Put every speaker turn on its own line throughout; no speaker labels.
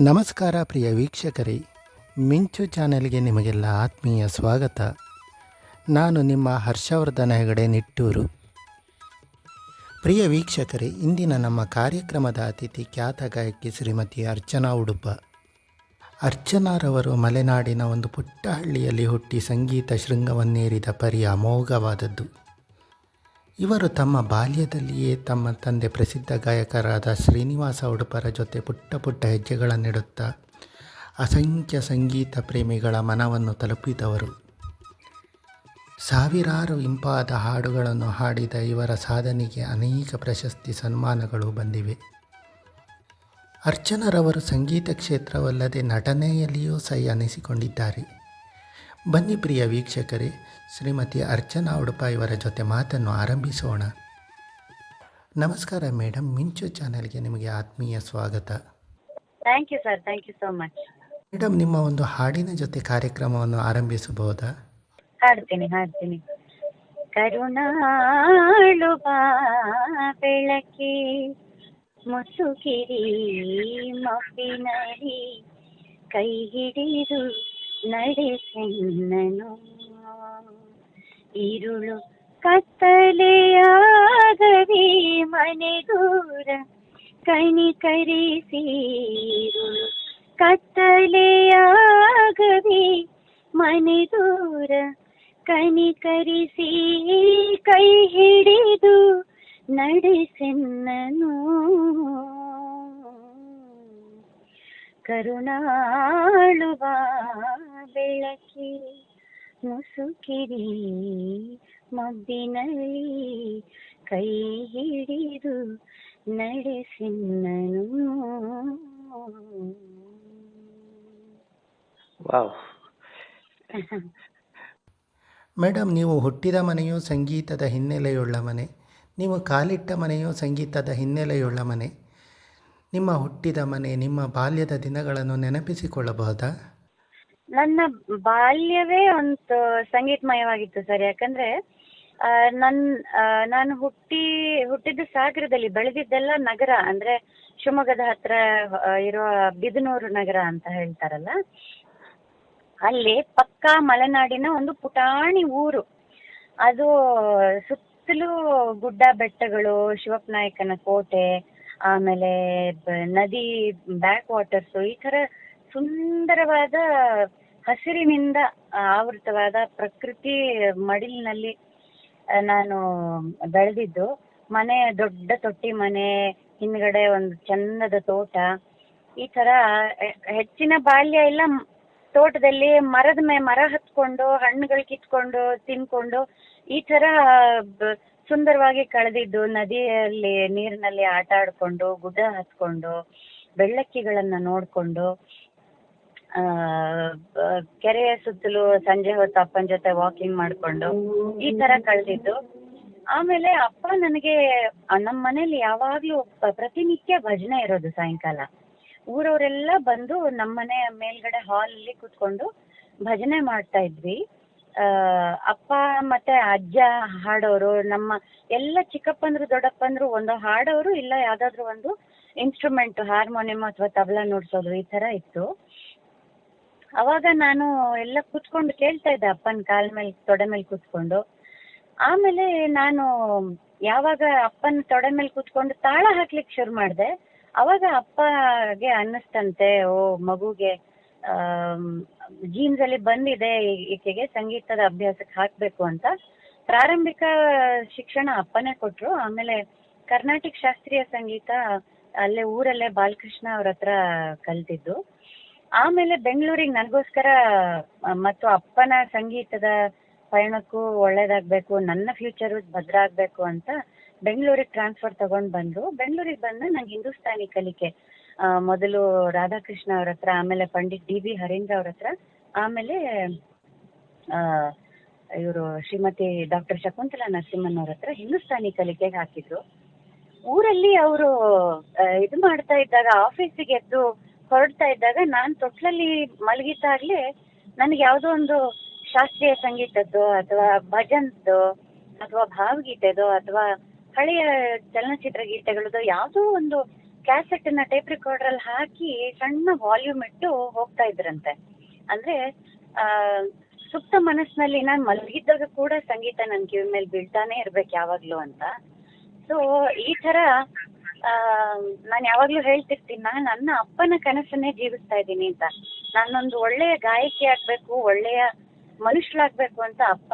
ನಮಸ್ಕಾರ ಪ್ರಿಯ ವೀಕ್ಷಕರೇ, ಮಿಂಚು ಚಾನೆಲ್ಗೆ ನಿಮಗೆಲ್ಲ ಆತ್ಮೀಯ ಸ್ವಾಗತ. ನಾನು ನಿಮ್ಮ ಹರ್ಷವರ್ಧನ ಹೆಗಡೆ ನಿಟ್ಟೂರು. ಪ್ರಿಯ ವೀಕ್ಷಕರೇ, ಇಂದಿನ ನಮ್ಮ ಕಾರ್ಯಕ್ರಮದ ಅತಿಥಿ ಖ್ಯಾತ ಗಾಯಕಿ ಶ್ರೀಮತಿ ಅರ್ಚನಾ ಉಡುಪ. ಅರ್ಚನಾರವರು ಮಲೆನಾಡಿನ ಒಂದು ಪುಟ್ಟ ಹಳ್ಳಿಯಲ್ಲಿ ಹುಟ್ಟಿ ಸಂಗೀತ ಶೃಂಗವನ್ನೇರಿದ ಪರಿ ಅಮೋಘವಾದದ್ದು. ಇವರು ತಮ್ಮ ಬಾಲ್ಯದಲ್ಲಿಯೇ ತಮ್ಮ ತಂದೆ ಪ್ರಸಿದ್ಧ ಗಾಯಕರಾದ ಶ್ರೀನಿವಾಸ ಉಡುಪರ ಜೊತೆ ಪುಟ್ಟ ಪುಟ್ಟ ಹೆಜ್ಜೆಗಳನ್ನಿಡುತ್ತಾ ಅಸಂಖ್ಯ ಸಂಗೀತ ಪ್ರೇಮಿಗಳ ಮನವನ್ನು ತಲುಪಿದವರು. ಸಾವಿರಾರು ಇಂಪಾದ ಹಾಡುಗಳನ್ನು ಹಾಡಿದ ಇವರ ಸಾಧನೆಗೆ ಅನೇಕ ಪ್ರಶಸ್ತಿ ಸನ್ಮಾನಗಳು ಬಂದಿವೆ. ಅರ್ಚನರವರು ಸಂಗೀತ ಕ್ಷೇತ್ರವಲ್ಲದೆ ನಟನೆಯಲ್ಲಿಯೂ ಸೈ ಅನಿಸಿಕೊಂಡಿದ್ದಾರೆ. ಬನ್ನಿ ಪ್ರಿಯ ವೀಕ್ಷಕರೇ ಶ್ರೀಮತಿ ಅರ್ಚನಾ ಉಡುಪ ಇವರ ಜೊತೆ ಮಾತನ್ನು ಆರಂಭಿಸೋಣ. ನಮಸ್ಕಾರ ಮೇಡಮ್ ಮಿಂಚು ಚಾನೆಲ್ಗೆ ನಿಮಗೆ ಆತ್ಮೀಯ ಸ್ವಾಗತ.
Thank you sir thank you so much
madam ನಿಮ್ಮ ಒಂದು ಹಾಡಿನ ಜೊತೆ ಕಾರ್ಯಕ್ರಮವನ್ನು ಆರಂಭಿಸಬಹುದಾ?
ಹಾಡ್ತೀನಿ ಹಾಡ್ತೀನಿ. ಕರುಣಾಳು ಬೆಳಕಿ ಮುಸುಕಿರಿ ಮಬ್ಬಿನರಿ ಕೈ ಹಿಡಿದು ನಡೆಸೆನ್ನನು ಇರುಳು ಕತ್ತಲೆಯಾಗದೆ ಮನೆ ದೂರ ಕನಿಕರಿಸಿ ಇರುಳು ಕತ್ತಲೆಯಾಗದೆ ಮನೆ ದೂರ ಕನಿಕರಿಸಿ ಕೈ ಹಿಡಿದು ನಡೆಸೆನ್ನನು ಕರುಣಾಳುವ ಬೆಳಕಿ ಮುಸುಕಿರಿ ಮಬ್ಬಿನಲ್ಲಿ ಕೈ ಹಿಡಿದು ನಡೆಸಿನ್ನನು
ವಾವ್. ಮೇಡಮ್ ನೀವು ಹುಟ್ಟಿದ ಮನೆಯು ಸಂಗೀತದ ಹಿನ್ನೆಲೆಯುಳ್ಳ ಮನೆ. ನೀವು ಕಾಲಿಟ್ಟ ಮನೆಯು ಸಂಗೀತದ ಹಿನ್ನೆಲೆಯುಳ್ಳ ಮನೆ. ನಿಮ್ಮ ಹುಟ್ಟಿದ ಮನೆ, ನಿಮ್ಮ ಬಾಲ್ಯದ ದಿನಗಳನ್ನು ನೆನಪಿಸಿಕೊಳ್ಳಬಹುದಾ?
ನನ್ನ ಬಾಲ್ಯವೇ ಒಂದು ಸಂಗೀತಮಯವಾಗಿತ್ತು ಸರ್. ಯಾಕಂದ್ರೆ ನನ್ ನಾನು ಹುಟ್ಟಿ ಹುಟ್ಟಿದ ಸಾಗರದಲ್ಲಿ, ಬೆಳೆದಿದ್ದೆಲ್ಲ ನಗರ, ಅಂದ್ರೆ ಶಿವಮೊಗ್ಗದ ಹತ್ರ ಇರುವ ಬಿದನೂರು ನಗರ ಅಂತ ಹೇಳ್ತಾರಲ್ಲ, ಅಲ್ಲಿ ಪಕ್ಕಾ ಮಲೆನಾಡಿನ ಒಂದು ಪುಟಾಣಿ ಊರು. ಅದು ಸುತ್ತಲೂ ಗುಡ್ಡ ಬೆಟ್ಟಗಳು, ಶಿವಪ್ಪ ನಾಯಕನ ಕೋಟೆ ಆಮೇಲೆ ನದಿ ಬ್ಯಾಕ್ ವಾಟರ್ಸ್ ಈ ತರ ಸುಂದರವಾದ ಹಸಿರಿನಿಂದ ಆವೃತವಾದ ಪ್ರಕೃತಿ ಮಡಿಲಿನಲ್ಲಿ ನಾನು ಬೆಳೆದಿದ್ದು. ಮನೆ, ದೊಡ್ಡ ತೊಟ್ಟಿ ಮನೆ, ಹಿಂದ್ಗಡೆ ಒಂದು ಚಂದದ ತೋಟ. ಈ ತರ ಹೆಚ್ಚಿನ ಬಾಲ್ಯ ಎಲ್ಲ ತೋಟದಲ್ಲಿ ಮರದ ಮೇ, ಮರ ಹತ್ಕೊಂಡು ಹಣ್ಣುಗಳು ಕಿತ್ಕೊಂಡು ತಿನ್ಕೊಂಡು ಈ ತರ ಸುಂದರವಾಗಿ ಕಳೆದಿದ್ದು ನದಿಯಲ್ಲಿ, ನೀರಿನಲ್ಲಿ ಆಟ ಆಡ್ಕೊಂಡು, ಗುಡ್ಡ ಹತ್ಕೊಂಡು, ಬೆಳ್ಳಕ್ಕಿಗಳನ್ನ ನೋಡ್ಕೊಂಡು, ಆ ಕೆರೆಯ ಸುತ್ತಲೂ ಸಂಜೆ ಹೊತ್ತು ಅಪ್ಪನ ಜೊತೆ ವಾಕಿಂಗ್ ಮಾಡ್ಕೊಂಡು ಈ ತರ ಕಳೆದಿದ್ದು. ಆಮೇಲೆ ಅಪ್ಪ ನನಗೆ ನಮ್ಮ ಮನೇಲಿ ಯಾವಾಗ್ಲೂ ಪ್ರತಿನಿತ್ಯ ಭಜನೆ ಇರೋದು ಸಾಯಂಕಾಲ. ಊರವರೆಲ್ಲ ಬಂದು ನಮ್ಮ ಮನೆ ಮೇಲ್ಗಡೆ ಅಲ್ಲಿ ಕೂತ್ಕೊಂಡು ಭಜನೆ ಮಾಡ್ತಾ ಇದ್ವಿ. ಅಪ್ಪ ಮತ್ತೆ ಅಜ್ಜ ಹಾಡೋರು, ನಮ್ಮ ಎಲ್ಲ ಚಿಕ್ಕಪ್ಪಂದ್ರು ದೊಡ್ಡಪ್ಪಂದ್ರು ಒಂದು ಹಾಡೋರು ಇಲ್ಲ, ಯಾವ್ದಾದ್ರು ಒಂದು ಇನ್ಸ್ಟ್ರೂಮೆಂಟ್ ಹಾರ್ಮೋನಿಯಂ ಅಥವಾ ತಬಲ ನುಡ್ಸೋದು ಈ ತರ ಇತ್ತು. ಅವಾಗ ನಾನು ಎಲ್ಲ ಕೂತ್ಕೊಂಡು ಕೇಳ್ತಾ ಇದ್ದೆ ಅಪ್ಪನ ಕಾಲ್ ಮೇಲೆ, ತೊಡೆ ಮೇಲೆ ಕೂತ್ಕೊಂಡು. ಆಮೇಲೆ ನಾನು ಯಾವಾಗ ಅಪ್ಪನ ತೊಡೆ ಮೇಲೆ ಕೂತ್ಕೊಂಡು ತಾಳ ಹಾಕ್ಲಿಕ್ಕೆ ಶುರು ಮಾಡಿದೆ, ಅವಾಗ ಅಪ್ಪಗೆ ಅನ್ನಿಸ್ತಂತೆ, ಓ ಮಗುಗೆ ಜೀನ್ಸ್ ಅಲ್ಲಿ ಬಂದಿದೆ ಈಕೆಗೆ, ಸಂಗೀತದ ಅಭ್ಯಾಸಕ್ಕೆ ಹಾಕ್ಬೇಕು ಅಂತ. ಪ್ರಾರಂಭಿಕ ಶಿಕ್ಷಣ ಅಪ್ಪನೇ ಕೊಟ್ರು. ಆಮೇಲೆ ಕರ್ನಾಟಕ ಶಾಸ್ತ್ರೀಯ ಸಂಗೀತ ಅಲ್ಲೇ ಊರಲ್ಲೇ ಬಾಲಕೃಷ್ಣ ಅವ್ರ ಹತ್ರ ಕಲ್ತಿದ್ದು. ಆಮೇಲೆ ಬೆಂಗಳೂರಿಗೆ ನನಗೋಸ್ಕರ, ಮತ್ತು ಅಪ್ಪನ ಸಂಗೀತದ ಪಯಣಕ್ಕೂ ಒಳ್ಳೇದಾಗ್ಬೇಕು, ನನ್ನ ಫ್ಯೂಚರು ಭದ್ರ ಆಗ್ಬೇಕು ಅಂತ ಬೆಂಗಳೂರಿಗೆ ಟ್ರಾನ್ಸ್ಫರ್ ತಗೊಂಡ್ ಬಂದ್ರು. ಬೆಂಗಳೂರಿಗೆ ಬಂದು ನಂಗೆ ಹಿಂದೂಸ್ತಾನಿ ಕಲಿಕೆ ಮೊದಲು ರಾಧಾಕೃಷ್ಣ ಅವ್ರ ಹತ್ರ, ಆಮೇಲೆ ಪಂಡಿತ್ ಡಿ ಬಿ ಹರೇಂದ್ರ ಅವ್ರ ಹತ್ರ, ಆಮೇಲೆ ಇವರು ಶ್ರೀಮತಿ ಡಾಕ್ಟರ್ ಶಕುಂತಲಾ ನರಸಿಂಹನ್ ಅವ್ರ ಹತ್ರ ಹಿಂದೂಸ್ತಾನಿ ಕಲಿಕೆಗೆ ಹಾಕಿದ್ರು. ಊರಲ್ಲಿ ಅವರು ಇದು ಮಾಡ್ತಾ ಇದ್ದಾಗ ಆಫೀಸಿಗೆ ಎದ್ದು ಹೊರಡ್ತಾ ಇದ್ದಾಗ ನಾನ್ ತೊಟ್ಲಲ್ಲಿ ಮಲಗಿದ್ದಾಗ್ಲೇ ನನಗೆ ಯಾವುದೋ ಒಂದು ಶಾಸ್ತ್ರೀಯ ಸಂಗೀತದ್ದು ಅಥವಾ ಭಜನ್ದು ಅಥವಾ ಭಾವಗೀತೆದೋ ಅಥವಾ ಹಳೆಯ ಚಲನಚಿತ್ರ ಗೀತೆಗಳದ್ದು ಯಾವುದೋ ಒಂದು ಕ್ಯಾಸೆಟ್ನ ಟೇಪ್ ರೆಕಾರ್ಡರ್ ಅಲ್ಲಿ ಹಾಕಿ ಸಣ್ಣ ವಾಲ್ಯೂಮ್ ಇಟ್ಟು ಹೋಗ್ತಾ ಇದ್ರಂತೆ. ಅಂದ್ರೆ, ಆ, ಸುಪ್ತ ಮನಸ್ಸಿನಲ್ಲಿ ನಾನು ಮಲಗಿದ್ದಾಗ ಕೂಡ ಸಂಗೀತ ನನ್ನ ಕಿವಿ ಮೇಲೆ ಬೀಳ್ತಾನೆ ಇರ್ಬೇಕು ಯಾವಾಗ್ಲೂ ಅಂತ. ಸೊ ಈ ತರ ನಾನು ಯಾವಾಗ್ಲೂ ಹೇಳ್ತಿರ್ತೀನಿ, ನಾನು ನನ್ನ ಅಪ್ಪನ ಕನಸನ್ನೇ ಜೀವಿಸ್ತಾ ಇದ್ದೀನಿ ಅಂತ. ನಾನೊಂದು ಒಳ್ಳೆಯ ಗಾಯಕಿ ಆಗ್ಬೇಕು, ಒಳ್ಳೆಯ ಮನುಷ್ಯಳಾಗ್ಬೇಕು ಅಂತ ಅಪ್ಪ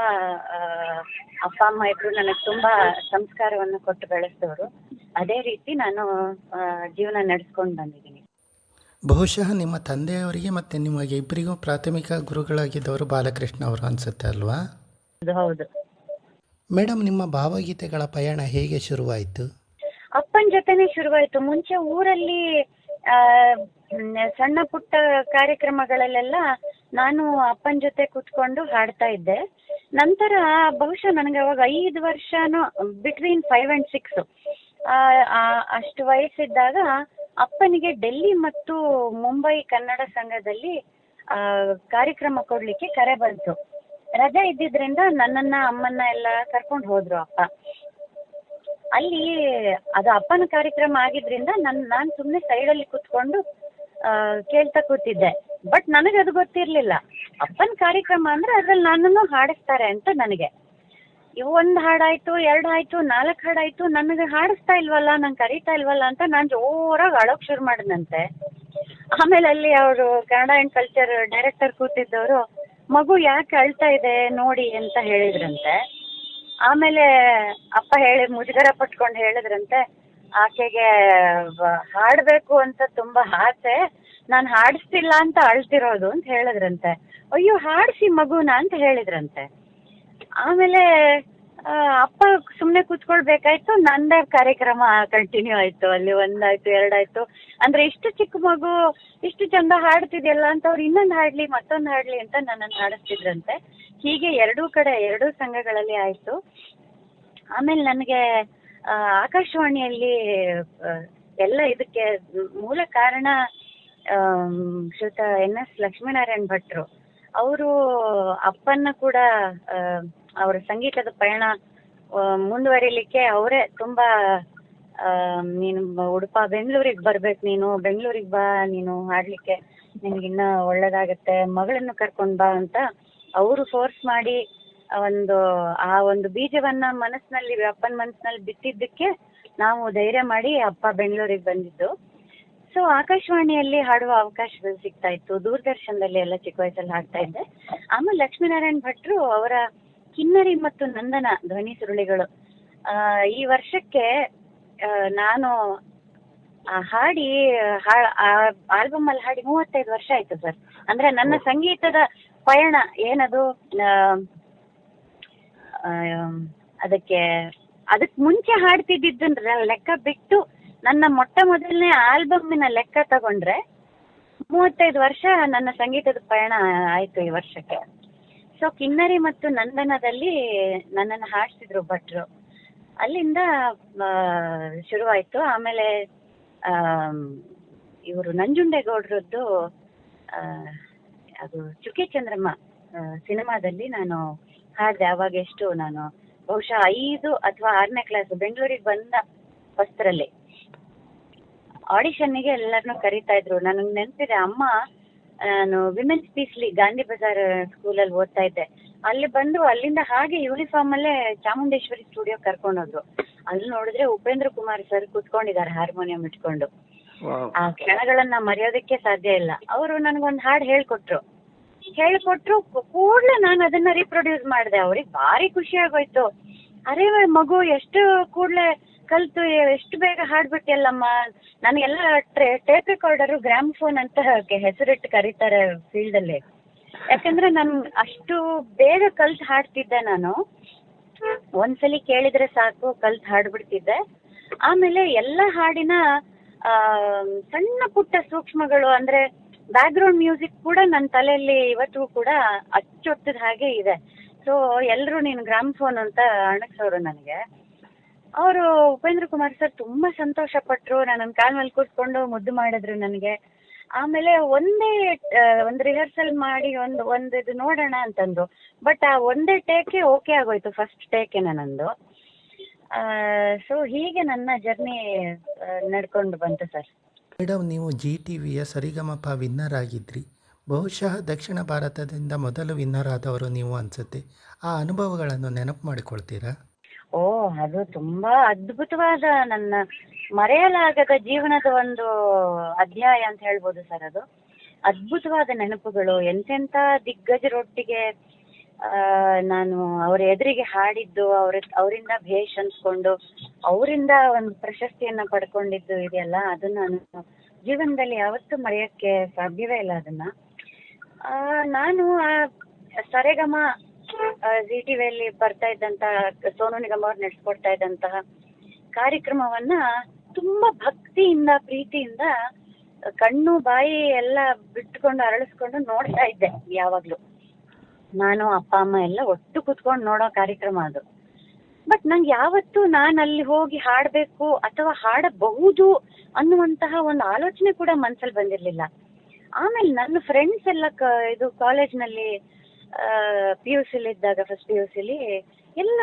ಅಪ್ಪ, ಅಮ್ಮ ಇಬ್ರು ನನಗೆ ತುಂಬಾ ಸಂಸ್ಕಾರವನ್ನು ಕೊಟ್ಟು ಬೆಳೆಸಿದವರು. ಅದೇ ರೀತಿ ನಾನು ಜೀವನ ನಡೆಸ್ಕೊಂಡು ಬಂದಿದ್ದೀನಿ.
ಬಹುಶಃ ನಿಮ್ಮ ತಂದೆಯವರಿಗೆ ಮತ್ತೆ ನಿಮಗೆ ಇಬ್ಬರಿಗೂ ಪ್ರಾಥಮಿಕ ಗುರುಗಳಾಗಿದ್ದವರು ಬಾಲಕೃಷ್ಣ ಅವರು ಅನ್ಸುತ್ತೆ ಅಲ್ವಾ?
ಹೌದು.
ಮೇಡಮ್ ನಿಮ್ಮ ಭಾವಗೀತೆಗಳ ಪಯಣ ಹೇಗೆ ಶುರುವಾಯಿತು?
ಅಪ್ಪನ ಜೊತೆನೆ ಶುರುವಾಯಿತು. ಮುಂಚೆ ಊರಲ್ಲಿ ಆ, ಮ್, ಸಣ್ಣ ಪುಟ್ಟ ಕಾರ್ಯಕ್ರಮಗಳಲ್ಲೆಲ್ಲ ನಾನು ಅಪ್ಪನ ಜೊತೆ ಕೂತ್ಕೊಂಡು ಹಾಡ್ತಾ ಇದ್ದೆ. ನಂತರ ಬಹುಶಃ ನನಗೆ ಅವಾಗ ಐದು ವರ್ಷನೋ ಬಿಟ್ವೀನ್ ಫೈವ್ ಅಂಡ್ ಸಿಕ್ಸ್ ಅಷ್ಟು ವಯಸ್ಸಿದ್ದಾಗ ಅಪ್ಪನಿಗೆ ಡೆಲ್ಲಿ ಮತ್ತು ಮುಂಬೈ ಕನ್ನಡ ಸಂಘದಲ್ಲಿ ಕಾರ್ಯಕ್ರಮ ಕೊಡ್ಲಿಕ್ಕೆ ಕರೆ ಬಂತು. ರಜೆ ಇದ್ದಿದ್ರಿಂದ ನನ್ನನ್ನ ಅಮ್ಮನ್ನ ಎಲ್ಲ ಕರ್ಕೊಂಡು ಹೋದ್ರು ಅಪ್ಪ. ಅಲ್ಲಿ ಅದು ಅಪ್ಪನ ಕಾರ್ಯಕ್ರಮ ಆಗಿದ್ರಿಂದ ನನ್ ನಾನ್ ಸುಮ್ನೆ ಸೈಡಲ್ಲಿ ಕೂತ್ಕೊಂಡು ಆ, ಕೇಳ್ತಾ ಕೂತಿದ್ದೆ. ಬಟ್ ನನಗೆ ಅದು ಗೊತ್ತಿರ್ಲಿಲ್ಲ. ಅಪ್ಪನ ಕಾರ್ಯಕ್ರಮ ಅಂದ್ರೆ ಅದ್ರಲ್ಲಿ ನನ್ನನ್ನು ಹಾಡಿಸ್ತಾರೆ ಅಂತ ನನಗೆ. ಒಂದ್ ಹಾಡಾಯ್ತು ಎರಡ್ ಆಯ್ತು, ನಾಲ್ಕು ಹಾಡಾಯ್ತು ನನಗೆ ಹಾಡಿಸ್ತಾ ಇಲ್ವಲ್ಲ, ನಂಗೆ ಕರೀತಾ ಇಲ್ವಲ್ಲ ಅಂತ ನಾನ್ ಜೋರಾಗಿ ಅಳೋಕ್ ಶುರು ಮಾಡಿದ್ನಂತೆ. ಆಮೇಲೆ ಅಲ್ಲಿ ಅವರು ಕನ್ನಡ ಅಂಡ್ ಕಲ್ಚರ್ ಡೈರೆಕ್ಟರ್ ಕೂತಿದ್ದವರು, ಮಗು ಯಾಕೆ ಅಳ್ತಾ ಇದೆ ನೋಡಿ ಅಂತ ಹೇಳಿದ್ರಂತೆ. ಆಮೇಲೆ ಅಪ್ಪ ಹೇಳಿ, ಮುಜುಗರ ಪಟ್ಕೊಂಡು ಹೇಳಿದ್ರಂತೆ, ಆಕೆಗೆ ಹಾಡ್ಬೇಕು ಅಂತ ತುಂಬಾ ಆಸೆ, ನಾನು ಹಾಡಿಸ್ತಿಲ್ಲ ಅಂತ ಅಳ್ತಿರೋದು ಅಂತ ಹೇಳಿದ್ರಂತೆ. ಅಯ್ಯೋ, ಹಾಡಿಸಿ ಮಗುನ ಅಂತ ಹೇಳಿದ್ರಂತೆ. ಆಮೇಲೆ ಅಪ್ಪ ಸುಮ್ಮನೆ ಕೂತ್ಕೊಳ್ಬೇಕಾಯ್ತು, ನಂದೇ ಕಾರ್ಯಕ್ರಮ ಕಂಟಿನ್ಯೂ ಆಯ್ತು. ಅಲ್ಲಿ ಒಂದಾಯ್ತು, ಎರಡಾಯ್ತು. ಅಂದ್ರೆ ಇಷ್ಟು ಚಿಕ್ಕ ಮಗು, ಇಷ್ಟು ಚಂದ ಹಾಡ್ತಿದ್ಯಲ್ಲ ಅಂತ ಅವ್ರು ಇನ್ನೊಂದು ಹಾಡ್ಲಿ, ಮತ್ತೊಂದು ಹಾಡ್ಲಿ ಅಂತ ನನ್ನನ್ನು ಹಾಡಿಸ್ತಿದ್ರಂತೆ. ಹೀಗೆ ಎರಡೂ ಕಡೆ, ಎರಡೂ ಸಂಘಗಳಲ್ಲಿ ಆಯ್ತು. ಆಮೇಲೆ ನನಗೆ ಆಕಾಶವಾಣಿಯಲ್ಲಿ ಎಲ್ಲ ಇದಕ್ಕೆ ಮೂಲ ಕಾರಣ, ಆ ಶ್ರೀಯುತ ಎನ್ ಎಸ್ ಲಕ್ಷ್ಮೀನಾರಾಯಣ್ ಭಟ್ರು. ಅವರು ಅಪ್ಪನ್ನ ಕೂಡ ಅವರ ಸಂಗೀತದ ಪಯಣ ಮುಂದುವರಿಲಿಕ್ಕೆ ಅವರೇ ತುಂಬಾ ನೀನು ಉಡುಪ ಬೆಂಗಳೂರಿಗೆ ಬರ್ಬೇಕು ನೀನು, ಬೆಂಗಳೂರಿಗೆ ಬಾ, ನೀನು ಹಾಡ್ಲಿಕ್ಕೆ ನಿನ್ಗಿನ್ನ ಒಳ್ಳೇದಾಗತ್ತೆ, ಮಗಳನ್ನು ಕರ್ಕೊಂಡ್ ಬಾ ಅಂತ ಅವರು ಫೋರ್ಸ್ ಮಾಡಿ ಒಂದು, ಆ ಒಂದು ಬೀಜವನ್ನ ಮನಸ್ಸಿನಲ್ಲಿ, ಅಪ್ಪನ ಮನಸ್ಸಿನಲ್ಲಿ ಬಿತ್ತಿದ್ದಕ್ಕೆ ನಾವು ಧೈರ್ಯ ಮಾಡಿ ಅಪ್ಪ ಬೆಂಗಳೂರಿಗೆ ಬಂದಿದ್ದು. ಸೊ ಆಕಾಶವಾಣಿಯಲ್ಲಿ ಹಾಡುವ ಅವಕಾಶ ಸಿಗ್ತಾ ಇತ್ತು. ದೂರದರ್ಶನದಲ್ಲಿ ಎಲ್ಲ ಚಿಕ್ಕ ವಯಸ್ಸಲ್ಲಿ ಹಾಡ್ತಾ ಇದ್ದೆ. ಆಮೇಲೆ ಲಕ್ಷ್ಮೀನಾರಾಯಣ್ ಭಟ್ರು ಅವರ ಕಿನ್ನರಿ ಮತ್ತು ನಂದನ ಧ್ವನಿ ಸುರುಳಿಗಳು. ಆ, ಈ ವರ್ಷಕ್ಕೆ ಆ, ನಾನು ಆ ಹಾಡಿ ಆಲ್ಬಮ್ ಅಲ್ಲಿ ಹಾಡಿ ಮೂವತ್ತೈದು ವರ್ಷ ಆಯ್ತು ಸರ್. ಅಂದ್ರೆ ನನ್ನ ಸಂಗೀತದ ಪಯಣ ಏನದು? ಆ, ಆ, ಅದಕ್ಕೆ ಅದಕ್ ಮುಂಚೆ ಹಾಡ್ತಿದ್ದಿದ್ದನ್ನ ಲೆಕ್ಕ ಬಿಟ್ಟು ನನ್ನ ಮೊಟ್ಟ ಮೊದಲನೇ ಆಲ್ಬಮ್ಮಿನ ಲೆಕ್ಕ ತಗೊಂಡ್ರೆ ಮೂವತ್ತೈದು ವರ್ಷ ನನ್ನ ಸಂಗೀತದ ಪಯಣ ಆಯ್ತು ಈ ವರ್ಷಕ್ಕೆ. ಸೊ ಕಿನ್ನರಿ ಮತ್ತು ನಂದನದಲ್ಲಿ ನನ್ನನ್ನು ಹಾಡಿಸಿದ್ರು ಭಟ್ರು. ಅಲ್ಲಿಂದ ಶುರುವಾಯಿತು. ಆಮೇಲೆ ಇವರು ನಂಜುಂಡೇಗೌಡ್ರದ್ದು ಅದು ಚುಕ್ಕಿ ಚಂದ್ರಮ್ಮ ಸಿನಿಮಾದಲ್ಲಿ ನಾನು ಹಾಡಿದೆ. ಅವಾಗ ಎಷ್ಟು ನಾನು ಬಹುಶಃ ಐದು ಅಥವಾ ಆರನೇ ಕ್ಲಾಸ್ ಬೆಂಗಳೂರಿಗೆ ಬಂದ ಫಸ್ಟ್ರಲ್ಲಿ ಆಡಿಷನ್ನಿಗೆ ಎಲ್ಲರನ್ನೂ ಕರೀತಾ ಇದ್ರು. ನನಗೆ ನೆನಪಿದೆ, ಅಮ್ಮ ನಾನು ವಿಮೆನ್ಸ್ ಪೀಸ್ಲಿ ಗಾಂಧಿ ಬಜಾರ್ ಸ್ಕೂಲಲ್ಲಿ ಓದ್ತಾ ಇದ್ದೆ. ಅಲ್ಲಿ ಬಂದು ಅಲ್ಲಿಂದ ಹಾಗೆ ಯೂನಿಫಾರ್ಮ್ ಅಲ್ಲೇ ಚಾಮುಂಡೇಶ್ವರಿ ಸ್ಟುಡಿಯೋ ಕರ್ಕೊಂಡೋದ್ರು. ಅಲ್ಲಿ ನೋಡಿದ್ರೆ ಉಪೇಂದ್ರ ಕುಮಾರ್ ಸರ್ ಕೂತ್ಕೊಂಡಿದ್ದಾರೆ ಹಾರ್ಮೋನಿಯಂ ಇಟ್ಕೊಂಡು. ಆ ಕ್ಷಣಗಳನ್ನ ಮರೆಯೋದಕ್ಕೆ ಸಾಧ್ಯ ಇಲ್ಲ. ಅವರು ನನಗೊಂದು ಹಾಡು ಹೇಳ್ಕೊಟ್ರು. ಹೇಳ್ಕೊಟ್ರು ಕೂಡಲೇ ನಾನು ಅದನ್ನ ರೀಪ್ರೊಡ್ಯೂಸ್ ಮಾಡಿದೆ. ಅವ್ರಿಗೆ ಭಾರಿ ಖುಷಿ ಆಗೋಯ್ತು. ಅರೆ ಮಗು ಎಷ್ಟು ಕೂಡ್ಲೆ ಕಲ್ತು ಎಷ್ಟು ಬೇಗ ಹಾಡ್ಬಿಟ್ಟಿಯಲ್ಲಮ್ಮ? ನನಗೆಲ್ಲ ಟೇಪ್ ರೆಕಾರ್ಡರು ಗ್ರಾಮ್ ಫೋನ್ ಅಂತ ಹೆಸರಿಟ್ಟು ಕರೀತಾರೆ ಫೀಲ್ಡ್ ಅಲ್ಲಿ. ಯಾಕಂದ್ರೆ ನಾನು ಅಷ್ಟು ಬೇಗ ಕಲ್ತು ಹಾಡ್ತಿದ್ದೆ ನಾನು. ಒಂದ್ಸಲಿ ಕೇಳಿದ್ರೆ ಸಾಕು, ಕಲ್ತು ಹಾಡ್ಬಿಡ್ತಿದ್ದೆ. ಆಮೇಲೆ ಎಲ್ಲ ಹಾಡಿನ ಸಣ್ಣ ಪುಟ್ಟ ಸೂಕ್ಷ್ಮಗಳು ಅಂದ್ರೆ ಬ್ಯಾಕ್ಗ್ರೌಂಡ್ ಮ್ಯೂಸಿಕ್ ಕೂಡ ನನ್ನ ತಲೆಯಲ್ಲಿ ಇವತ್ತಿಗೂ ಕೂಡ ಅಚ್ಚೊತ್ತದ ಹಾಗೆ ಇದೆ. ಸೊ ಎಲ್ಲರೂ ನೀನು ಗ್ರಾಮ್ ಫೋನ್ ಅಂತ ಅಣಗ್ಸೋರು ನನಗೆ. ಅವರು ಉಪೇಂದ್ರ ಕುಮಾರ್ ಸರ್ ತುಂಬಾ ಸಂತೋಷ ಪಟ್ರು ನನ್ನ ಕಾಲ್ ಮೇಲೆ ಕೂತ್ಕೊಂಡು ಮುದ್ದು ಮಾಡಿದ್ರು ನನಗೆ. ಆಮೇಲೆ ಒಂದೇ ಒಂದು ರಿಹರ್ಸಲ್ ಮಾಡಿ ಒಂದು ಒಂದು ಇದು ನೋಡೋಣ ಅಂತಂದ್ರು. ಬಟ್ ಆ ಒಂದೇ ಟೇಕೆ ಓಕೆ ಆಗೋಯ್ತು ಫಸ್ಟ್ ಟೇಕೆ ನನ್ನದು. ಸೊ ಹೀಗೆ ನನ್ನ ಜರ್ನಿ ನಡ್ಕೊಂಡು ಬಂತು ಸರ್.
ಮೇಡಮ್ ನೀವು ಜಿ ಟಿ ವಿಯ ಸರಿಗಮಪ ವಿನ್ನರ್ ಆಗಿದ್ರಿ. ಬಹುಶಃ ದಕ್ಷಿಣ ಭಾರತದಿಂದ ಮೊದಲು ವಿನ್ನರ್ ಆದವರು ನೀವು ಅನ್ಸುತ್ತೆ. ಆ ಅನುಭವಗಳನ್ನು ನೆನಪು ಮಾಡಿಕೊಳ್ತೀರಾ?
ಓ ಅದು ತುಂಬಾ ಅದ್ಭುತವಾದ ನನ್ನ ಮರೆಯಲಾಗದ ಜೀವನದ ಒಂದು ಅಧ್ಯಾಯ ಅಂತ ಹೇಳ್ಬೋದು ಸರ್ ಅದು. ಅದ್ಭುತವಾದ ನೆನಪುಗಳು ಎಂತೆಂಥ ದಿಗ್ಗಜರೊಟ್ಟಿಗೆ ಆ, ನಾನು ಅವರ ಎದುರಿಗೆ ಹಾಡಿದ್ದು ಅವ್ರ ಅವರಿಂದ ಭೇಷ್ ಅನ್ಸ್ಕೊಂಡು ಅವರಿಂದ ಒಂದು ಪ್ರಶಸ್ತಿಯನ್ನ ಪಡ್ಕೊಂಡಿದ್ದು ಇದೆಯಲ್ಲ ಅದು ನಾನು ಜೀವನದಲ್ಲಿ ಯಾವತ್ತೂ ಮರೆಯಕ್ಕೆ ಸಾಧ್ಯವೇ ಇಲ್ಲ ಅದನ್ನ. ಆ, ನಾನು ಆ ಸರೆಗಮ ಜಿ ಟಿವಿಯಲ್ಲಿ ಬರ್ತಾ ಇದ್ದಂತಹ ಸೋನು ನಿಗಮ್ ಅವ್ರು ನಡೆಸ್ಕೊಡ್ತಾ ಇದ್ದಂತಹ ಕಾರ್ಯಕ್ರಮವನ್ನ ತುಂಬಾ ಭಕ್ತಿಯಿಂದ, ಪ್ರೀತಿಯಿಂದ, ಕಣ್ಣು, ಬಾಯಿ ಎಲ್ಲ ಬಿಟ್ಕೊಂಡು ಅರಳಿಸ್ಕೊಂಡು ನೋಡ್ತಾ ಇದ್ದೆ ಯಾವಾಗ್ಲೂ. ನಾನು, ಅಪ್ಪ, ಅಮ್ಮ ಎಲ್ಲ ಒಟ್ಟು ಕುತ್ಕೊಂಡು ನೋಡೋ ಕಾರ್ಯಕ್ರಮ ಅದು. ಬಟ್ ನಂಗೆ ಯಾವತ್ತೂ ನಾನು ಅಲ್ಲಿ ಹೋಗಿ ಹಾಡಬೇಕು ಅಥವಾ ಹಾಡಬಹುದು ಅನ್ನುವಂತಹ ಒಂದು ಆಲೋಚನೆ ಕೂಡ ಮನ್ಸಲ್ಲಿ ಬಂದಿರ್ಲಿಲ್ಲ. ಆಮೇಲೆ ನನ್ನ ಫ್ರೆಂಡ್ಸ್ ಎಲ್ಲ ಇದು ಕಾಲೇಜ್ನಲ್ಲಿ ಪಿ ಯು ಸಿಲಿ ಇದ್ದಾಗ ಫಸ್ಟ್ ಪಿ ಯು ಸಿಲಿ ಎಲ್ಲ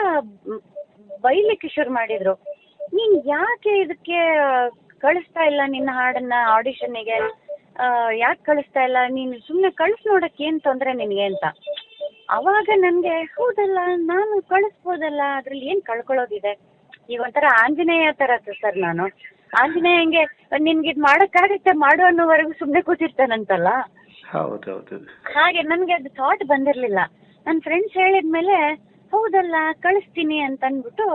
ಬೈಲಿಕ್ಕೆ ಶುರು ಮಾಡಿದ್ರು. ನೀನ್ ಯಾಕೆ ಇದಕ್ಕೆ ಕಳಿಸ್ತಾ ಇಲ್ಲ ನಿನ್ನ ಹಾಡನ್ನ ಆಡಿಷನ್ನಿಗೆ ಯಾಕೆ ಕಳಿಸ್ತಾ ಇಲ್ಲ? ನೀನ್ ಸುಮ್ಮನೆ ಕಳ್ಸ್ ನೋಡಕ್ಕೆ ಏನ್ ತೊಂದ್ರೆ ನಿನಗೆ ಅಂತ. ಅವಾಗ ನನ್ಗೆ, ಹೌದಲ್ಲ, ನಾನು ಕಳಿಸ್ಬೋದಲ್ಲ, ಅದ್ರಲ್ಲಿ ಏನ್ ಕಳ್ಕೊಳ್ಳೋದಿದೆ ಈಗ ಒಂಥರ ಆಂಜನೇಯ ತರ ಸರ್ ನಾನು. ಆಂಜನೇಯಂಗೆ, ನಿನ್ಗೆ ಇದು ಮಾಡಕ್ಕಾಗತ್ತೆ, ಮಾಡು ಅನ್ನೋವರೆಗೂ ಸುಮ್ಮನೆ ಕೂತಿರ್ತಾನಂತಲ್ಲ.
ಹೌದೌದು
ಹಾಗೆ ನನ್ಗೆ ಅದು ಥಾಟ್ ಬಂದಿರ್ಲಿಲ್ಲ. ನನ್ನ ಫ್ರೆಂಡ್ಸ್ ಹೇಳಿದ್ಮೇಲೆ ಹೌದಲ್ಲ ಕಳಿಸ್ತೀನಿ ಅಂತ ಅಂದ್ಬಿಟ್ಟು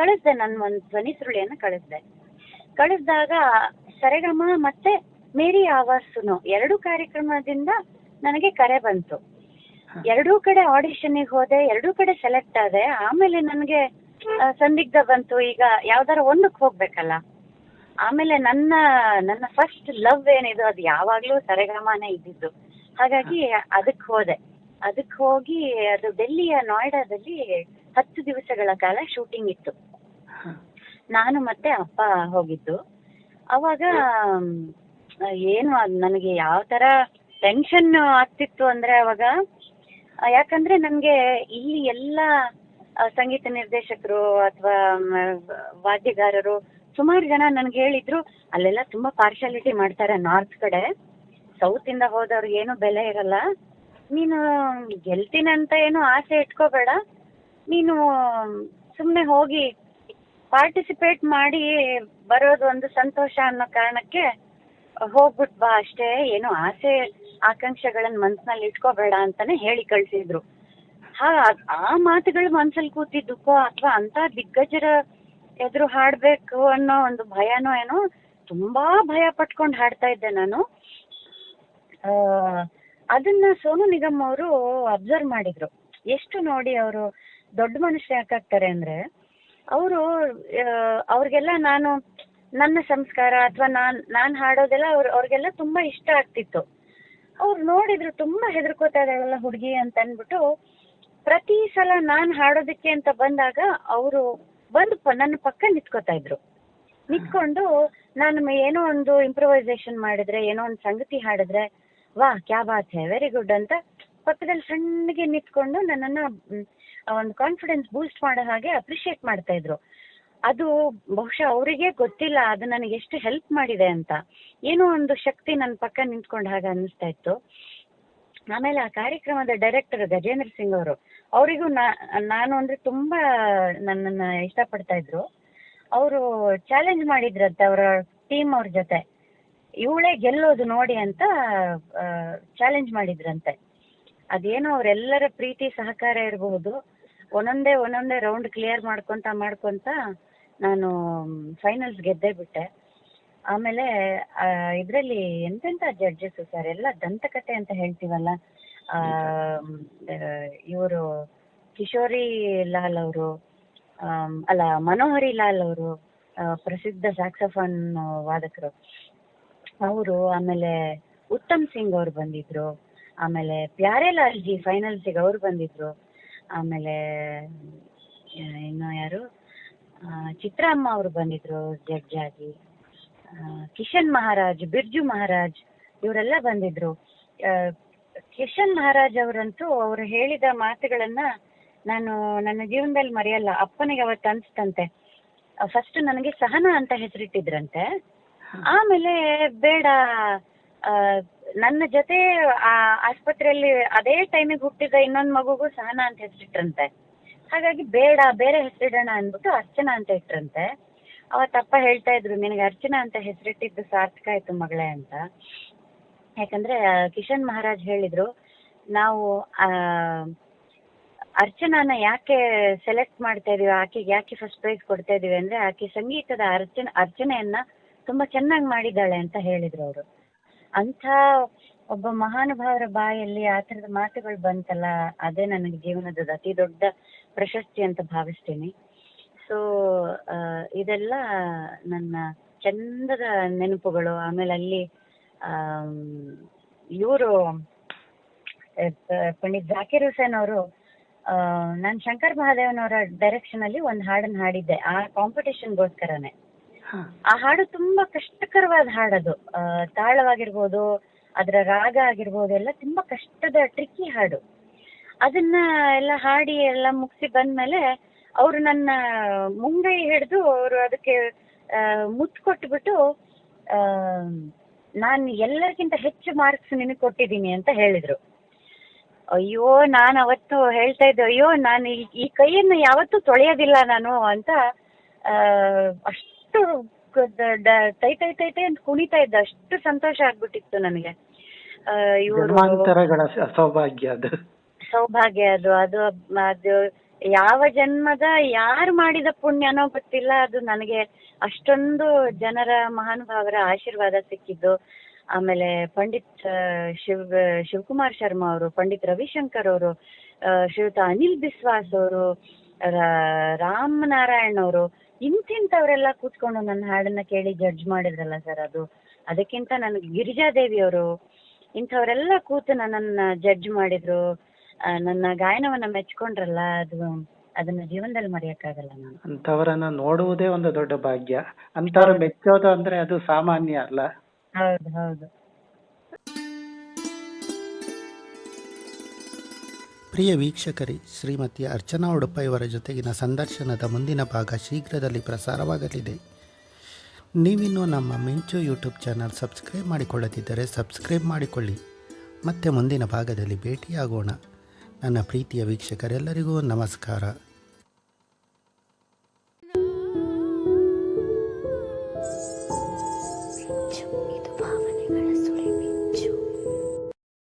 ಕಳಿಸ್ದೆ ನನ್ನ ಒಂದು ಧ್ವನಿ ಸುರುಳಿಯನ್ನ ಕಳಿಸ್ದೆ. ಕಳಿಸ್ದಾಗ ಸರೆಗಮ ಮತ್ತೆ ಮೇರಿ ಆವಾಸುನು ಎರಡು ಕಾರ್ಯಕ್ರಮದಿಂದ ನನಗೆ ಕರೆ ಬಂತು. ಎರಡೂ ಕಡೆ ಆಡಿಷನ್ಗೆ ಹೋದೆ ಎರಡೂ ಕಡೆ ಸೆಲೆಕ್ಟ್ ಆದೆ ಆಮೇಲೆ ನನಗೆ ಸಂದಿಗ್ಧ ಬಂತು. ಈಗ ಯಾವ್ದಾರ ಒಂದಕ್ಕೆ ಹೋಗ್ಬೇಕಲ್ಲ. ಆಮೇಲೆ ನನ್ನ ನನ್ನ ಫಸ್ಟ್ ಲವ್ ಏನಿದೆ ಅದು ಯಾವಾಗ್ಲೂ ಸರೆಗಮನೇ ಇದ್ದಿದ್ದು. ಹಾಗಾಗಿ ಅದಕ್ಕೆ ಹೋದೆ. ಅದಕ್ಕೆ ಹೋಗಿ ಅದು ಡೆಲ್ಲಿಯ ನೋಯ್ಡಾದಲ್ಲಿ ಹತ್ತು ದಿವಸಗಳ ಕಾಲ ಶೂಟಿಂಗ್ ಇತ್ತು. ನಾನು ಮತ್ತೆ ಅಪ್ಪ ಹೋಗಿದ್ದು. ಅವಾಗ ಏನು ಅದ್ ನನಗೆ ಯಾವ ತರ ಟೆನ್ಷನ್ ಆಗ್ತಿತ್ತು ಅಂದ್ರೆ ಅವಾಗ ಯಾಕಂದ್ರೆ ನನ್ಗೆ ಇಲ್ಲಿ ಎಲ್ಲ ಸಂಗೀತ ನಿರ್ದೇಶಕರು ಅಥವಾ ವಾದ್ಯಗಾರರು ಸುಮಾರು ಜನ ನನ್ಗೆ ಹೇಳಿದ್ರು, ಅಲ್ಲೆಲ್ಲ ತುಂಬಾ ಪಾರ್ಶಾಲಿಟಿ ಮಾಡ್ತಾರೆ ನಾರ್ತ್ ಕಡೆ. ಸೌತ್ ಇಂದ ಹೋದವ್ರಿಗೆ ಏನು ಬೆಲೆ ಇರಲ್ಲ. ನೀನು ಗೆಲ್ತೀನಿ ಅಂತ ಏನು ಆಸೆ ಇಟ್ಕೋಬೇಡ. ನೀನು ಸುಮ್ಮನೆ ಹೋಗಿ ಪಾರ್ಟಿಸಿಪೇಟ್ ಮಾಡಿ ಬರೋದು ಒಂದು ಸಂತೋಷ ಅನ್ನೋ ಕಾರಣಕ್ಕೆ ಹೋಗ್ಬಿಟ್ ಬಾ ಅಷ್ಟೇ. ಏನು ಆಸೆ ಆಕಾಂಕ್ಷೆಗಳನ್ನ ಮನ್ಸಿನಲ್ಲಿ ಇಟ್ಕೋಬೇಡ ಅಂತಾನೆ ಹೇಳಿ ಕಳ್ಸಿದ್ರು. ಹಾ, ಆ ಮಾತುಗಳು ಮನ್ಸಲ್ಲಿ ಕೂತಿದ್ದಕ್ಕೋ ಅಥವಾ ಅಂತ ದಿಗ್ಗಜರ ಎದುರು ಹಾಡ್ಬೇಕು ಅನ್ನೋ ಒಂದು ಭಯನೋ ಏನೋ ತುಂಬಾ ಭಯ ಪಟ್ಕೊಂಡು ಹಾಡ್ತಾ ಇದ್ದೆ ನಾನು. ಆ, ಅದನ್ನ ಸೋನು ನಿಗಮ್ ಅವರು ಅಬ್ಸರ್ವ್ ಮಾಡಿದ್ರು. ಎಷ್ಟು ನೋಡಿ ಅವರು ದೊಡ್ಡ ಮನುಷ್ಯ ಯಾಕಾಗ್ತಾರೆ ಅಂದ್ರೆ ಅವರು ಅವ್ರಿಗೆಲ್ಲ ನಾನು ನನ್ನ ಸಂಸ್ಕಾರ ಅಥವಾ ನಾನ್ ನಾನ್ ಹಾಡೋದೆಲ್ಲ ಅವ್ರ ಅವ್ರಿಗೆಲ್ಲ ತುಂಬಾ ಇಷ್ಟ ಆಗ್ತಿತ್ತು. ಅವ್ರು ನೋಡಿದ್ರು ತುಂಬಾ ಹೆದರ್ಕೋತಾ ಇದ್ದಾಳಲ್ಲ ಹುಡುಗಿ ಅಂತ ಅಂದ್ಬಿಟ್ಟು ಪ್ರತಿ ಸಲ ನಾನ್ ಹಾಡೋದಕ್ಕೆ ಅಂತ ಬಂದಾಗ ಅವರು ಬಂದು ನನ್ನ ಪಕ್ಕ ನಿಂತ್ಕೋತಾ ಇದ್ರು. ನಿಂತ್ಕೊಂಡು ನಾನು ಏನೋ ಒಂದು ಇಂಪ್ರೊವೈಸೇಷನ್ ಮಾಡಿದ್ರೆ, ಏನೋ ಒಂದು ಸಂಗತಿ ಹಾಡಿದ್ರೆ, ವಾ, ಕ್ಯಾ ಬಾತ್ ಹೇ ವೆರಿ ಗುಡ್ ಅಂತ ಪಕ್ಕದಲ್ಲಿ ಸಣ್ಣಗೆ ನಿಂತ್ಕೊಂಡು ನನ್ನನ್ನ ಒಂದು ಕಾನ್ಫಿಡೆನ್ಸ್ ಬೂಸ್ಟ್ ಮಾಡೋ ಹಾಗೆ ಅಪ್ರಿಶಿಯೇಟ್ ಮಾಡ್ತಾ ಇದ್ರು. ಅದು ಬಹುಶಃ ಅವರಿಗೆ ಗೊತ್ತಿಲ್ಲ, ಅದು ನನಗೆ ಎಷ್ಟು ಹೆಲ್ಪ್ ಮಾಡಿದೆ ಅಂತ. ಏನೋ ಒಂದು ಶಕ್ತಿ ನನ್ನ ಪಕ್ಕ ನಿಂತ್ಕೊಂಡ ಹಾಗೆ ಅನ್ನಿಸ್ತಾ ಇತ್ತು. ಆಮೇಲೆ ಆ ಕಾರ್ಯಕ್ರಮದ ಡೈರೆಕ್ಟರ್ ಗಜೇಂದ್ರ ಸಿಂಗ್ ಅವರು, ಅವರಿಗೂ ನಾನು ಅಂದ್ರೆ ತುಂಬಾ ನನ್ನನ್ನ ಇಷ್ಟಪಡ್ತಾ ಇದ್ರು. ಅವರು ಚಾಲೆಂಜ್ ಮಾಡಿದ್ರಂತೆ ಅವರ ಟೀಮ್ ಅವ್ರ ಜೊತೆ. ಇವಳೇ ಗೆಲ್ಲೋದು ನೋಡಿ ಅಂತ ಚಾಲೆಂಜ್ ಮಾಡಿದ್ರಂತೆ. ಅದೇನೋ ಅವರೆಲ್ಲರ ಪ್ರೀತಿ ಸಹಕಾರ ಇರಬಹುದು, ಒಂದೊಂದೇ ಒಂದೊಂದೇ ರೌಂಡ್ ಕ್ಲಿಯರ್ ಮಾಡ್ಕೊಂತ ಮಾಡ್ಕೊಂತ ನಾನು ಫೈನಲ್ಸ್ ಗೆದ್ದೇ ಬಿಟ್ಟೆ. ಆಮೇಲೆ ಇದರಲ್ಲಿ ಎಂತೆಂತ ಜಡ್ಜಸ್ ಸರ್? ಎಲ್ಲ ದಂತಕತೆ ಅಂತ ಹೇಳ್ತೀವಲ್ಲ? ಇವರು ಕಿಶೋರಿ ಲಾಲ್ ಅವರು ಅಲ್ಲ, ಮನೋಹರಿ ಲಾಲ್ ಅವರು ಪ್ರಸಿದ್ಧ ಸ್ಯಾಕ್ಸಫೋನ್ ವಾದಕರು. ಅವರು ಆಮೇಲೆ ಉತ್ತಮ್ ಸಿಂಗ್ ಅವ್ರು ಬಂದಿದ್ರು. ಆಮೇಲೆ ಪ್ಯಾರೆ ಲಾಲ್ ಜಿ ಫೈನಲ್ಸಿಗೆ ಅವ್ರು ಬಂದಿದ್ರು. ಆಮೇಲೆ ಇನ್ನು ಯಾರು? ಚಿತ್ರಮ್ಮ ಅವರು ಬಂದಿದ್ರು ಜಡ್ಜ್ ಆಗಿ. ಕಿಶನ್ ಮಹಾರಾಜ್, ಬಿರ್ಜು ಮಹಾರಾಜ್ ಇವರೆಲ್ಲ ಬಂದಿದ್ರು. ಕಿಶನ್ ಮಹಾರಾಜ್ ಅವರಂತೂ ಅವರು ಹೇಳಿದ ಮಾತುಗಳನ್ನ ನಾನು ನನ್ನ ಜೀವನದಲ್ಲಿ ಮರೆಯಲ್ಲ, ಅಪ್ಪನಿಗೆ ಅವತ್ತು ಅನ್ಸ್ತಂತೆ. ಫಸ್ಟ್ ನನಗೆ ಸಹನ ಅಂತ ಹೆಸರಿಟ್ಟಿದ್ರಂತೆ. ಆಮೇಲೆ ಬೇಡ ನನ್ನ ಜೊತೆ ಆ ಆಸ್ಪತ್ರೆಯಲ್ಲಿ ಅದೇ ಟೈಮಿಗೆ ಹುಟ್ಟಿದ ಇನ್ನೊಂದು ಮಗುಗೂ ಸಹನ ಅಂತ ಹೆಸರಿಟ್ರಂತೆ. ಹಾಗಾಗಿ ಬೇಡ, ಬೇರೆ ಹೆಸರಿಡೋಣ ಅಂದ್ಬಿಟ್ಟು ಅರ್ಚನಾ ಅಂತ ಇಟ್ರಂತೆ. ಅವತ್ತಪ್ಪ ಹೇಳ್ತಾ ಇದ್ರು. ನಿನಗೆ ಅರ್ಚನಾ ಅಂತ ಹೆಸರಿಟ್ಟಿದ್ದು ಸಾರ್ಥಕ ಆಯ್ತು ಮಗಳೇ ಅಂತ. ಯಾಕಂದ್ರೆ ಕಿಶನ್ ಮಹಾರಾಜ್ ಹೇಳಿದ್ರು, ನಾವು ಅರ್ಚನಾನ ಯಾಕೆ ಸೆಲೆಕ್ಟ್ ಮಾಡ್ತಾ ಇದೀವಿ, ಆಕೆಗೆ ಯಾಕೆ ಫಸ್ಟ್ ಪ್ರೈಸ್ ಕೊಡ್ತಾ ಇದೀವಿ ಅಂದ್ರೆ, ಆಕೆ ಸಂಗೀತದ ಅರ್ಚನೆ, ಅರ್ಚನೆಯನ್ನ ತುಂಬಾ ಚೆನ್ನಾಗಿ ಮಾಡಿದ್ದಾಳೆ ಅಂತ ಹೇಳಿದ್ರು ಅವರು. ಅಂಥ ಒಬ್ಬ ಮಹಾನುಭಾವರ ಬಾಯಲ್ಲಿ ಆ ಥರದ ಮಾತುಗಳು ಬಂತಲ್ಲ, ಅದೇ ನನಗೆ ಜೀವನದ ಅತಿ ದೊಡ್ಡ ಪ್ರಶಸ್ತಿ ಅಂತ ಭಾವಿಸ್ತೀನಿ. ಸೊ ಇದೆಲ್ಲ ನನ್ನ ಚಂದದ ನೆನಪುಗಳು. ಆಮೇಲೆ ಅಲ್ಲಿ ಇವರು ಪಂಡಿತ್ ಜಾಕಿರ್ ಹುಸೇನ್ ಅವರು ನಾನು ಶಂಕರ್ ಮಹಾದೇವನವರ ಡೈರೆಕ್ಷನ್ ಅಲ್ಲಿ ಒಂದು ಹಾಡನ್ನ ಹಾಡಿದ್ದೆ. ಆ ಕಾಂಪಿಟೇಷನ್ಗೋಸ್ಕರನೇ ಆ ಹಾಡು ತುಂಬಾ ಕಷ್ಟಕರವಾದ ಹಾಡದು ತಾಳವಾಗಿರ್ಬೋದು ಅದರ ರಾಗ ಆಗಿರ್ಬೋದು ಎಲ್ಲ ತುಂಬಾ ಕಷ್ಟದ ಟ್ರಿಕ್ಕಿ ಹಾಡು. ಅದನ್ನ ಎಲ್ಲ ಹಾಡಿ ಎಲ್ಲ ಮುಗಿಸಿ ಬಂದ್ಮೇಲೆ ಅವರು ನನ್ನ ಮುಂಗೈ ಹಿಡಿದು ಅವರು ಅದಕ್ಕೆ ಮುತ್ತು ಕೊಟ್ಬಿಟ್ಟು ನಾನು ಎಲ್ಲರಿಗಿಂತ ಹೆಚ್ಚು ಮಾರ್ಕ್ಸ್ ನಿನಗೆ ಕೊಟ್ಟಿದ್ದೀನಿ ಅಂತ ಹೇಳಿದ್ರು. ಅಯ್ಯೋ ನಾನು ಅವತ್ತು ಹೇಳ್ತಾ ಇದ್ದೆ ಅಯ್ಯೋ ನಾನು ಈ- ಕೈಯನ್ನು ಯಾವತ್ತೂ ತೊಳೆಯೋದಿಲ್ಲ ನಾನು ಅಂತ ಅಷ್ಟು ತೈ ತೈ ತೈ ತೈ ಅಂತ ಕುಣಿತಾ ಇದ್ದ. ಅಷ್ಟು ಸಂತೋಷ ಆಗ್ಬಿಟ್ಟಿತ್ತು ನನಗೆ. ಇವರು
ಸೌಭಾಗ್ಯ ಅದು.
ಸೌಭಾಗ್ಯ ಅದು ಅದು ಅದು ಯಾವ ಜನ್ಮದ ಯಾರು ಮಾಡಿದ ಪುಣ್ಯನೋ ಗೊತ್ತಿಲ್ಲ. ಅದು ನನಗೆ ಅಷ್ಟೊಂದು ಜನರ ಮಹಾನುಭಾವರ ಆಶೀರ್ವಾದ ಸಿಕ್ಕಿದ್ದು. ಆಮೇಲೆ ಪಂಡಿತ್ ಶಿವ್, ಶಿವಕುಮಾರ್ ಶರ್ಮಾ ಅವರು, ಪಂಡಿತ್ ರವಿಶಂಕರ್ ಅವರು ಶ್ರೀಯುತ ಅನಿಲ್ ಬಿಸ್ವಾಸ್ ಅವರು ರಾಮ್ ನಾರಾಯಣ್ ಅವರು ಇಂತಿಂತವರೆಲ್ಲ ಕೂತ್ಕೊಂಡು ನನ್ನ ಹಾಡನ್ನ ಕೇಳಿ ಜಡ್ಜ್ ಮಾಡಿದ್ರಲ್ಲ ಸರ್ ಅದು. ಅದಕ್ಕಿಂತ ನನಗೆ ಗಿರಿಜಾದೇವಿ ಅವರು, ಇಂಥವರೆಲ್ಲ ಕೂತು ನನ್ನನ್ನ ಜಡ್ಜ್ ಮಾಡಿದ್ರು. ನನ್ನ ಗಾಯನವನ್ನ ಮೆಚ್ಕೊಂಡ್ರಲ್ಲ ಅದು ಅದನ್ನ ಜೀವನದಲ್ಲಿ ಮರೆಯಕ್ಕಾಗಲ್ಲ ನಾನು.
ಅಂತವರನ್ನ ನೋಡುವುದೇ ಒಂದು ದೊಡ್ಡ ಭಾಗ್ಯ. ಅಂತವ್ರ ಮೆಚ್ಚೋದು ಅಂದ್ರೆ ಅದು ಸಾಮಾನ್ಯ ಅಲ್ಲ.
ಹೌದು ಹೌದು.
ಪ್ರಿಯ ವೀಕ್ಷಕರಿ ಶ್ರೀಮತಿ ಅರ್ಚನಾ ಉಡುಪ ಇವರ ಜೊತೆಗಿನ ಸಂದರ್ಶನದ ಮುಂದಿನ ಭಾಗ ಶೀಘ್ರದಲ್ಲಿ ಪ್ರಸಾರವಾಗಲಿದೆ. ನೀವಿನ್ನೂ ನಮ್ಮ ಮಿಂಚು ಯೂಟ್ಯೂಬ್ ಚಾನಲ್ ಸಬ್ಸ್ಕ್ರೈಬ್ ಮಾಡಿಕೊಳ್ಳದಿದ್ದರೆ ಸಬ್ಸ್ಕ್ರೈಬ್ ಮಾಡಿಕೊಳ್ಳಿ. ಮತ್ತೆ ಮುಂದಿನ ಭಾಗದಲ್ಲಿ ಭೇಟಿಯಾಗೋಣ. ನನ್ನ ಪ್ರೀತಿಯ ವೀಕ್ಷಕರೆಲ್ಲರಿಗೂ ನಮಸ್ಕಾರ.